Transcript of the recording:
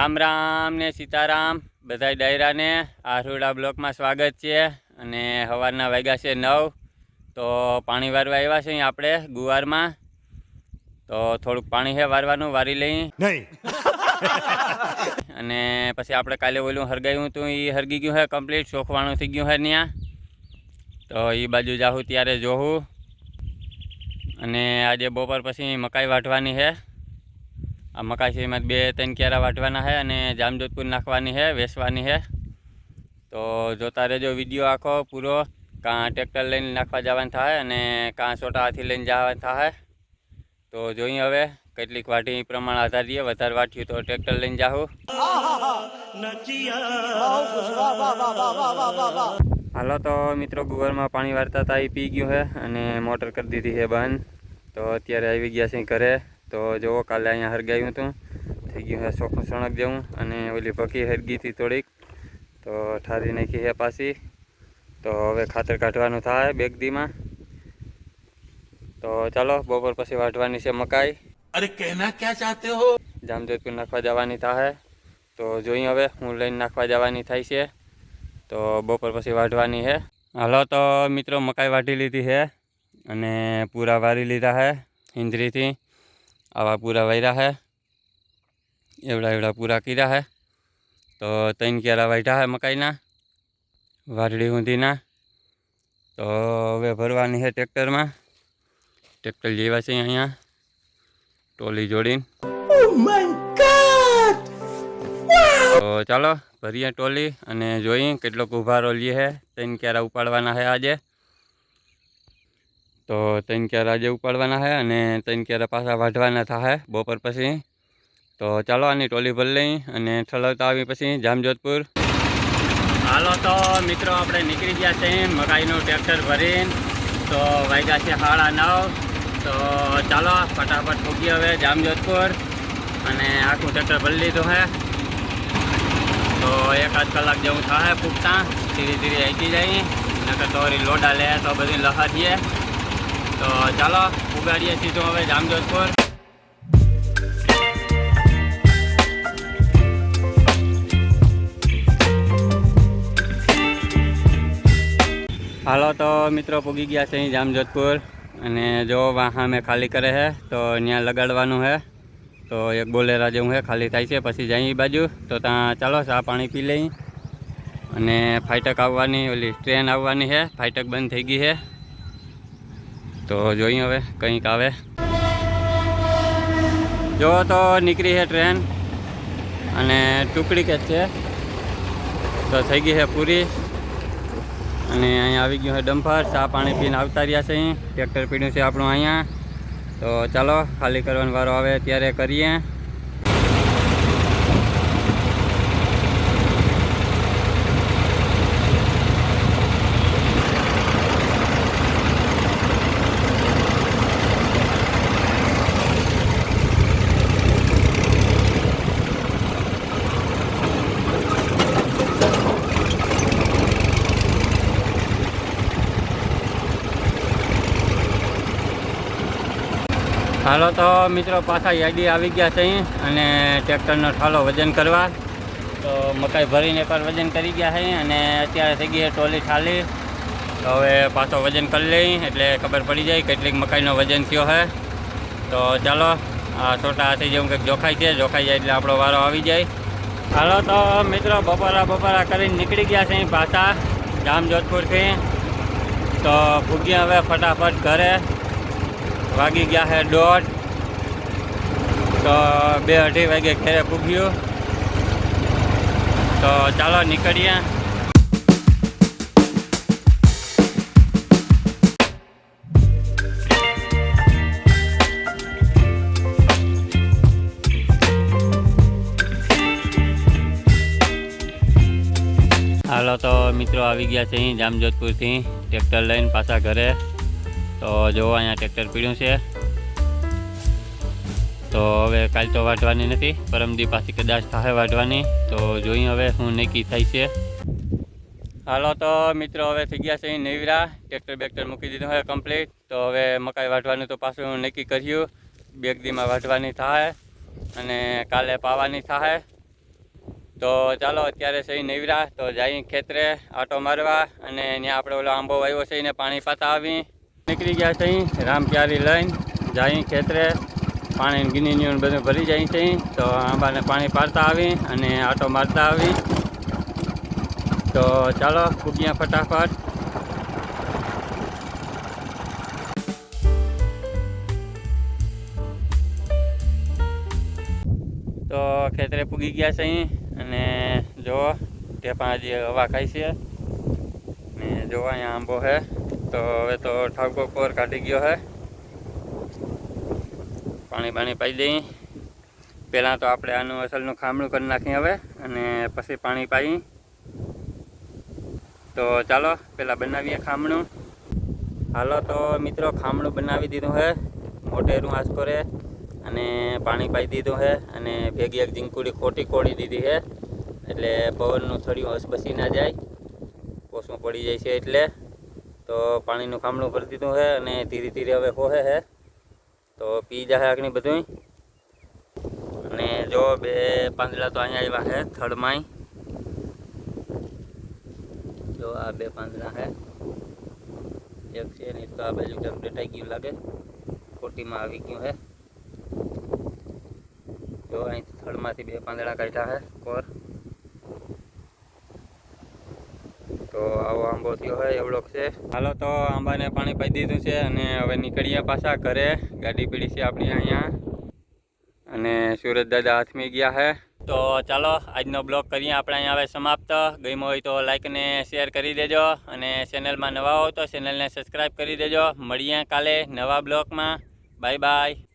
રામ રામ ને સીતારામ બધાય ડાયરાને. આરોડા બ્લોકમાં સ્વાગત છે અને સવારના વાગ્યા છે નવ. તો પાણી વારવા આવ્યા છે આપણે ગુવારમાં. તો થોડુંક પાણી છે વારવાનું વારી લઈ. નહીં. અને પછી આપણે કાલે ઓલું હરગાયું હતું એ હરગી ગયું છે કમ્પ્લીટ ચોખવાણું થઈ ગયું છે ત્યાં તો એ બાજુ જાઉં ત્યારે જોઉં અને આજે બપોર પછી મકાઈ વાટવાની છે આ મકાઈ બે ત્રણ ક્યારા વાટવાના છે અને જામજોધપુર નાખવાની છે વેસવાની છે. તો જોતા રહેજો વીડિયો આખો પૂરો. કાં ટ્રેક્ટર લઈને નાખવા જવાનું થાય અને કાં છોટા હાથી લઈને જવાનું થાય. તો જોઈએ હવે કેટલીક વાટી પ્રમાણ આધાર રહીએ, વધારે વાટ્યું તો ટ્રેક્ટર લઈને જાઉં હાલો તો મિત્રો, ગુગલમાં પાણી વાર્તા હતા, એ પી ગયું છે અને મોટર કરી દીધી છે બંધ. તો અત્યારે આવી ગયા છે ઘરે. તો જુઓ કાલે અહીંયા હરગાયું હતું. થઈ ગયું હે ચોખ્ખું સણક જેવું અને ઓલી ભકી હરગી થોડીક. તો ઠારી નાખી હે પાછી. તો હવે ખાતર કાઢવાનું થાય બેગદીમાં. તો ચાલો બપોર પછી વાટવાની છે મકાઈ. અરે કહેના ક્યાં ચાહતે હો? જામજોધપુર નાખવા જવાની થાય તો જોઈ હવે હું લઈને નાખવા જવાની થાય છે. તો બપોર પછી વાઢવાની છે. હાલો તો મિત્રો મકાઈ વાટી લીધી છે અને પૂરા વારી લીધા છે ઇન્દ્રીથી આવા પૂરા વાર્યા છે એવડા એવડા પૂરા કર્યા છે તો ત્રણ ક્યારા વાઢ્યા છે મકાઈના વાઢડી ઊંધીના. તો હવે ભરવાની છે ટ્રેક્ટરમાં. ટ્રેક્ટર જેવા છે અહીંયા ટોલી જોડીને. તો ચાલો ભરીએ ટોલી અને જોઈએ કેટલોક ઉભારો લઈએ છે ત્રણ કેરા ઉપાડવાના છે આજે. તો ત્રણ ક્યારા આજે ઉપાડવાના છે અને ત્રણ ક્યારા પાછા વાઢવાના થાય બપોર પછી. તો ચાલો આની ટોલી ભરી લઈ અને ઠલવતા આવી પછી જામજોધપુર. હાલો તો મિત્રો, આપણે નીકળી ગયા છે મકાઈનું ટ્રેક્ટર ભરીને. તો વાગ્યા છે સાડા નવ. તો ચાલો ફટાફટ પૂગીએ હવે જામજોધપુર અને આખું ટ્રેક્ટર ભરી લીધું છે તો એકાદ કલાક જેવું થાય પૂગતા. ધીરે ધીરે આવી જાય. નકર તો લોડા લે તો બધી લહાડીએ તો ચાલો ઉગાડીએ સીધું હવે જામજોધપુર. હાલો તો મિત્રો, પૂગી ગયા છે અહીં જામજોધપુર. અને જો વાહા મેં ખાલી કરે છે, તો ત્યાં લગાડવાનું છે. તો એક બોલેરા જેવું છે, ખાલી થાય છે, પછી જઈ બાજુ. તો ત્યાં ચાલો, ચા પાણી પી લઈ. અને ફાઇટક આવવાની, ઓલી ટ્રેન આવવાની છે ફાઇટક બંધ થઈ ગઈ છે. તો જોઈએ હવે કંઈક આવે. જો તો નીકળી છે ટ્રેન અને ટુકડી કે છે. તો થઈ ગઈ છે પૂરી. અને અહીંયા આવી ગયું છે ડમ્ફર. ચા પાણી પીને આવતા રહ્યા છે અહીં. ટ્રેક્ટર પીડ્યું છે આપણું અહીંયા. તો ચાલો, ખાલી કરવાનો વારો આવે, ત્યારે કરીએ. હાલો તો મિત્રો પાછા યાદી આવી ગયા છે અને ટ્રેક્ટરનો ઠાલો વજન કરવા. તો મકાઈ ભરીને એકવાર વજન કરી ગયા છે અને અત્યારે થઈ ગઈ ટોલી ઠાલી. તો હવે પાછો વજન કરી લઈ, એટલે ખબર પડી જાય કેટલીક મકાઈનો વજન થયો છે. તો ચાલો, આ છોટા હાથી જેવું કંઈક જોખાઈ છે, જોખાઈ જાય એટલે આપણો વારો આવી જાય. હાલો તો મિત્રો બપોરા બપોરા કરીને નીકળી ગયા છે પાછા જામજોધપુરથી તો ભૂગ્યા હવે ફટાફટ ઘરે. વાગી ગયા છે દોઢ. તો બે અઢી વાગે ઘેરે પૂગ્યું. તો ચાલો નીકળીએ. હાલો તો મિત્રો, આવી ગયા છે અહીં જામજોધપુરથી. ટ્રેક્ટર લઈને પાછા ઘરે. તો જો અહીંયા ટ્રેક્ટર પીડ્યું છે. તો હવે કાલ તો વાઢવાની નથી, પરમદી પાછી કદાચ થાય વાઢવાની. તો જોઈએ હવે શું નક્કી થાય છે. હાલો તો મિત્રો, હવે થઈ ગયા છે અહીં નેવરા. ટ્રેક્ટર બેક્ટર મૂકી દીધું હોય કમ્પ્લીટ તો હવે મકાઈ વાઢવાનું તો પાછું નક્કી કર્યું. બેગ દીમાં વાઢવાની થાય અને કાલે પાવાની થાય. તો ચાલો, અત્યારે સહી નેવરા. તો જઈ ખેતરે, આટો મારવા અને ત્યાં આપણે ઓલો આંબો વાવ્યો છે એને પાણી પાતા આવી. નીકળી ગયા છે રામ પ્યારી લઈને જાઈ ખેતરે પાણી ગીની બધું ભરી જાય છે તો આંબાને પાણી પાડતા આવી અને આટો મારતા આવી. તો ચાલો કૂગ્યા ફટાફટ. તો ખેતરે પૂગી ગયા છે અને જો પણ હજી હવા ખાય છે. ને જોવા અહીંયા આંબો છે. તો હવે તો ઠાકો કોર કાઢી ગયો હે. પાણી પાણી પાઈ દઈ. પહેલાં તો આપણે આનું અસલનું ખામણું કરી નાખીએ હવે અને પછી પાણી પાઈ. તો ચાલો પહેલાં બનાવીએ ખામણું. હાલો તો મિત્રો, ખામણું બનાવી દીધું હે. મોટેરું આસકોરે અને પાણી પાઈ દીધું હે અને ભેગી એક જીંકુડી ખોટી કોળી દીધી હે. એટલે પવનનું થળિયું હસબસી ના જાય. કોસમાં પડી જાય છે એટલે. તો પાણીનું ખામણું ભરી દીધું છે અને ધીરે ધીરે હવે હોહે છે. તો પી જાય આગળ બધું અને જો બે પાંદડા તો અહીંયા આવ્યા છે, થડમાંય. જો આ બે પાંદડા છે. એક છે ને તો આ બાજુ કેમ ડટાઈ ગયું લાગે. ખોટીમાં આવી ગયું છે. જો અહીંથી થડમાંથી બે પાંદડા કાઢ્યા છે, કોર. તો આવો આંબો થયો હોય એવડો છે. હાલો, તો આંબાને પાણી પાઈ દીધું છે અને હવે નીકળીએ પાછા ઘરે. ગાડી પીડી છે આપણી અહીંયા. અને સુરત દાદા હાથમી ગયા છે તો ચાલો, આજનો બ્લોગ કરીએ આપણે અહીંયા હવે સમાપ્ત. ગમ્યો હોય તો લાઈક અને શેર કરી દેજો. અને ચેનલમાં નવા હો તો ચેનલને સબસ્ક્રાઈબ કરી દેજો. મળીએ કાલે નવા બ્લોગમાં. Bye bye